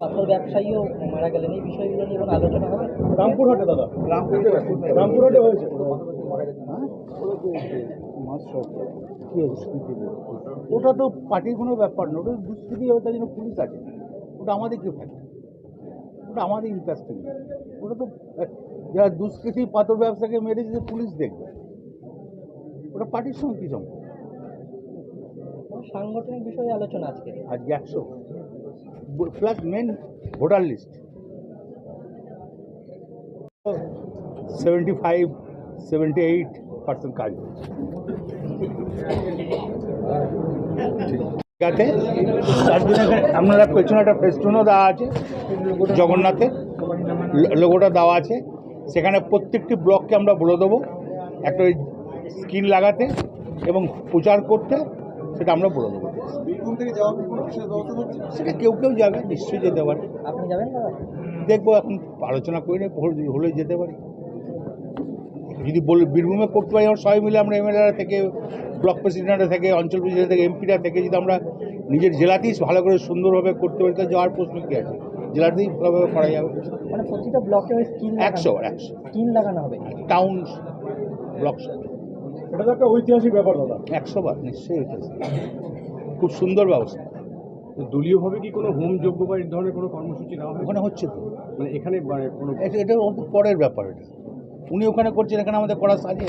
পাথর ব্যবসায়ীও মারা গেলেন। এই বিষয়গুলো নিয়ে কোনো আলোচনা হবে? রামপুরহাটে দাদা। রামপুরহাটে হয়েছে। ওটা তো পার্টির কোনো ব্যাপার না। ওটা দুষ্কৃতি হবে তার জন্য পুলিশ আছে। ওটা আমাদের কেউ থাকে ওটা আমাদের ইন্টারেস্টিং ওটা তো যারা দুষ্কৃতি পাথর ব্যবসাকে মেরেছে যে পুলিশ দেখবে। ওটা পার্টির সঙ্গে কী সম্পর্ক? সাংগঠনিক বিষয়ে আলোচনা আজকে? আজকে একশো। Plus main voter list seventy five seventy eight percent কাজ হয়েছে তার জন্য আপনারা পেছনে একটা ফেস্টুনও দেওয়া আছে, জগন্নাথে। লোগোটা দেওয়া আছে। সেখানে প্রত্যেকটি ব্লককে আমরা বলে দেবো একটা ওই স্ক্রিন লাগাতে এবং প্রচার করতে, সেটা আমরা বলে দেবো। বীরভূম থেকে যাওয়া কোনো বিশেষ ব্যবস্থা হচ্ছে সেটা কেউ কেউ যাবে নিশ্চয়ই যেতে পারে। আপনি যাবেন দাদা দেখব এখন আলোচনা করে নেই হলে যেতে পারি। যদি বল বীরভূমে করতে পারি আমরা সবাই মিলে আমরা এমএলএরা থেকে ব্লক প্রেসিডেন্টরা থেকে অঞ্চল প্রেসিডেন্ট থেকে এমপিরা থেকে যদি আমরা নিজের জেলাতেই ভালো করে সুন্দরভাবে করতে পারি তাহলে যাওয়ার প্রশ্ন কী আছে? জেলাতেই ভালোভাবে করা যাবে। মানে প্রতিটা ব্লকে ওই স্কিল একশো একশো স্কিল লাগানো হবে। টাউন ব্লক এটা তো একটা ঐতিহাসিক ব্যাপার দাদা। একশো বার নিশ্চয়ই হইতেছে খুব সুন্দর ব্যবস্থা। দলীয়ভাবে কি কোনো হোম যোগ্য বা এই ধরনের কোনো কর্মসূচি নেওয়া হয় ওখানে হচ্ছে তো। মানে এখানে মানে কোনো এটা পরের ব্যাপার এটা। উনি ওখানে করছেন এখানে আমাদের করার সাজে